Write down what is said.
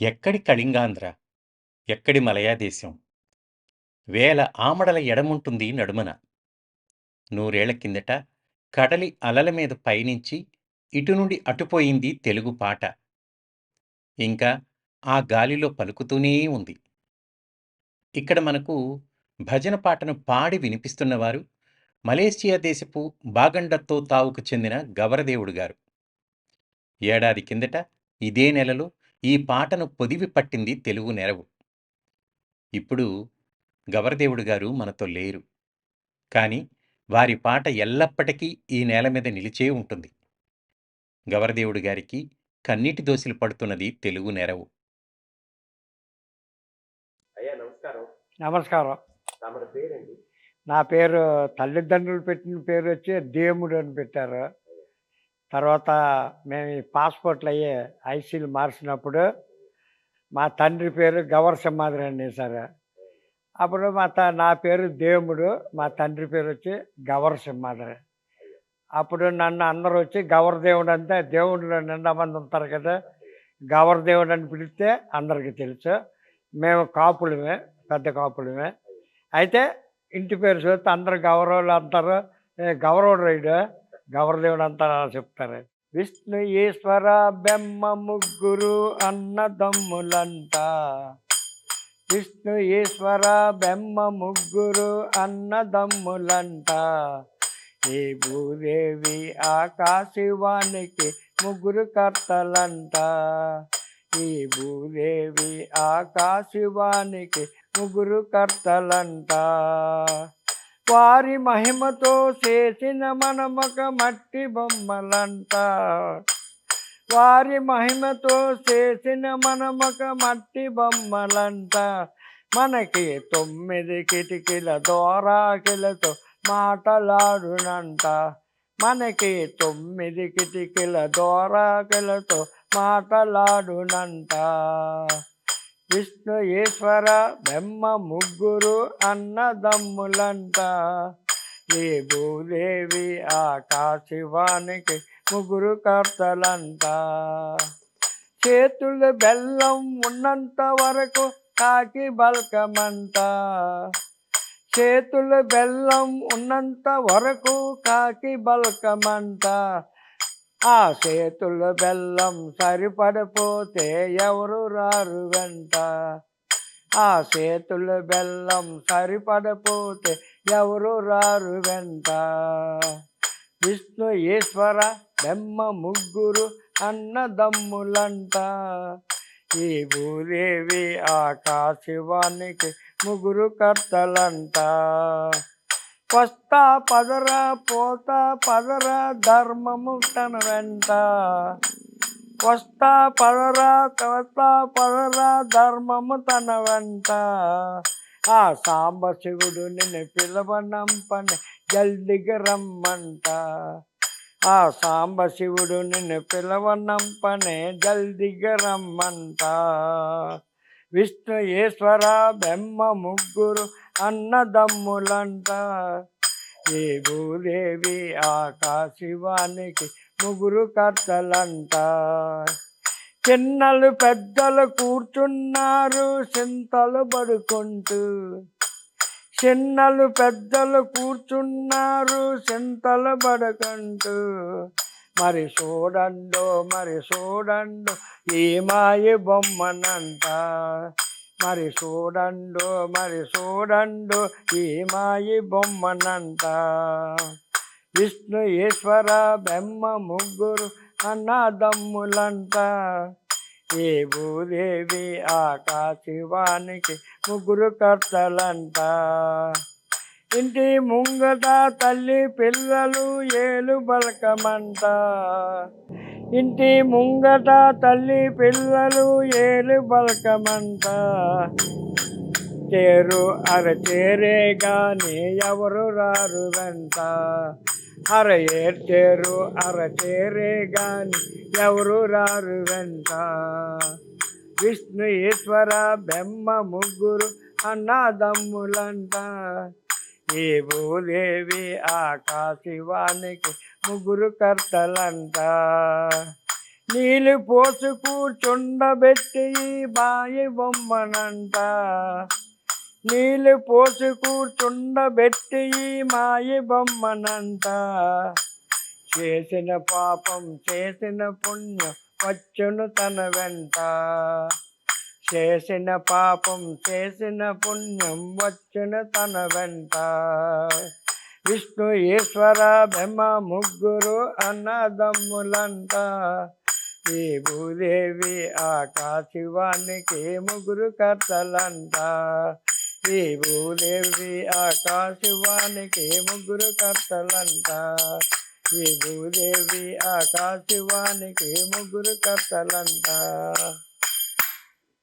ఎక్కడి కళింగాంధ్ర ఎక్కడి మలయాదేశం వేల ఆమడల ఎడముంటుంది నడుమన. నూరేళ్ళ కిందట కడలి అలల మీద పయనించి ఇటు నుండి అటుపోయింది తెలుగు పాట. ఇంకా ఆ గాలిలో పలుకుతూనే ఉంది. ఇక్కడ మనకు భజన పాటను పాడి వినిపిస్తున్నవారు మలేషియా దేశపు బాగండత్తో తావుకు చెందిన గవరదేవుడు గారు. ఏడాది కిందట ఇదే నెలలో ఈ పాటను పొదివి పట్టింది తెలుగు నెరవు. ఇప్పుడు గవరదేవుడు గారు మనతో లేరు. కానీ వారి పాట ఎల్లప్పటికీ ఈ నేల మీద నిలిచే ఉంటుంది. గవరదేవుడు గారికి కన్నీటి దోసిలు పడుతున్నది తెలుగు నెరవు. అయ్యా నమస్కారం. నమస్కారం. తమరి పేరండి నా పేరు తల్లిదండ్రులు పెట్టిన పేరు వచ్చి దేవుడు అని పెట్టారు. తర్వాత మేము ఈ పాస్పోర్ట్లు అయ్యే ఐసీలు మార్చినప్పుడు మా తండ్రి పేరు గవర్ సింహాద్రి అండి సార్. అప్పుడు మా త నా పేరు దేవుడు మా తండ్రి పేరు వచ్చి గవర్ సింహాద్రి అప్పుడు నన్ను అందరూ వచ్చి గవర్ దేవుడు అంటే దేవుడు నిండా మంది ఉంటారు కదా గవర్ దేవుడు అని పిలిస్తే అందరికీ తెలుసు. మేము కాపులమే పెద్ద కాపులమే. అయితే ఇంటి పేరు చూస్తే అందరు గౌరవులు అంటారు గౌరవుడు రైడు గౌరదేవుడు అంతా చెప్తారు. విష్ణు ఈశ్వర బెమ్మ ముగ్గురు అన్నదమ్ములంట. విష్ణు ఈశ్వర బెమ్మ ముగ్గురు అన్నదమ్ములంట. ఈ భూదేవి ఆకాశవానికి ముగ్గురు కర్తలంట. ఈ భూదేవి ఆకాశవానికి ముగ్గురు కర్తలంట. వారి మహిమతో చేసిన మనమొక మట్టి బొమ్మలంట. వారి మహిమతో చేసిన మనమొక మట్టి బొమ్మలంట. మనకి తొమ్మిది కిటికీల దోరాకిలతో మాటలాడునంట. మనకి తొమ్మిది కిటికీల దోరాకిలతో మాటలాడునంట. విష్ణు ఈశ్వర బ్రహ్మ ముగ్గురు అన్నదమ్ములంట. ఈ భూదేవి ఆకాశివానికి ముగ్గురు కర్తలంట. చేతులు బెల్లం ఉన్నంత వరకు కాకి బల్కమంట. చేతులు బెల్లం ఉన్నంత వరకు కాకి బల్కమంట. ఆ చేతుల బెల్లం సరిపడిపోతే ఎవరు రారు వెంట? ఆ చేతుల బెల్లం సరిపడిపోతే ఎవరు రారు వెంట? విష్ణు ఈశ్వర బ్రహ్మ ముగ్గురు అన్నదమ్ములంట. ఈ భూదేవి ఆకాశవానికి ముగ్గురు కర్తలంట. వస్తా పదరా పోతా పదరా ధర్మము తన వెంట. వస్తా పదరా వస్తా పదరా ధర్మము తన వెంట. ఆ సాంబశివుడు నిన్ను పిలవనంపని జల్దిగా రమ్మంట. ఆ సాంబశివుడు నిన్ను పిలవనంపనే జల్దిగా రమ్మంట. విష్ణు ఈశ్వర బ్రహ్మ ముగ్గురు అన్నదమ్ములంట. ఏ భూదేవి ఆకాశివానికి ముగ్గురు కర్తలంట. చిన్నలు పెద్దలు కూర్చున్నారు చింతలు పడుకుంటూ. చిన్నలు పెద్దలు కూర్చున్నారు చింతలు పడుకుంటూ. మరి చూడండు మరి చూడండు ఈ బొమ్మనంట. మరి చూడండు మరి చూడండు ఈ మాయి బొమ్మనంట విష్ణు ఈశ్వర బ్రహ్మ ముగ్గురు అన్నదమ్ములంట ఏ భూదేవి ఆకాశవానికి ముగ్గురు కర్తలంట ఇంటి ముంగట తల్లి పిల్లలు ఏలు బలకమంట. ఇంటి ముంగట తల్లి పిల్లలు ఏలు బలకమంట. చేరు అర చేరే ఎవరు రారు వెంట. అర ఏర్చేరు అర చేరే ఎవరు రారు వెంట. విష్ణు ఈశ్వర బ్రహ్మ ముగ్గురు అన్నదమ్ములంట. ఏ భూదేవి ఆకాశివానికి ముగ్గురు కర్తలంట. నీళ్ళు పోసు కూర్చుండబెట్టి బాయి బొమ్మనంట. నీళ్ళు పోసు కూర్చుండబెట్టి మాయి బొమ్మనంట. చేసిన పాపం చేసిన పుణ్యం వచ్చును తన వెంట. చేసిన పాపం చేసిన పుణ్యం వచ్చిన తన వెంట. విష్ణు ఈశ్వర బ్రహ్మ ముగ్గురు అన్నదమ్ములంట. ఈ భూదేవి ఆకాశివానికి ముగ్గురు కర్తలంట. ఈ భూదేవి ఆకాశివానికి ముగ్గురు కర్తలంట. ఈ భూదేవి ఆకాశివానికి ముగ్గురు కర్తలంట.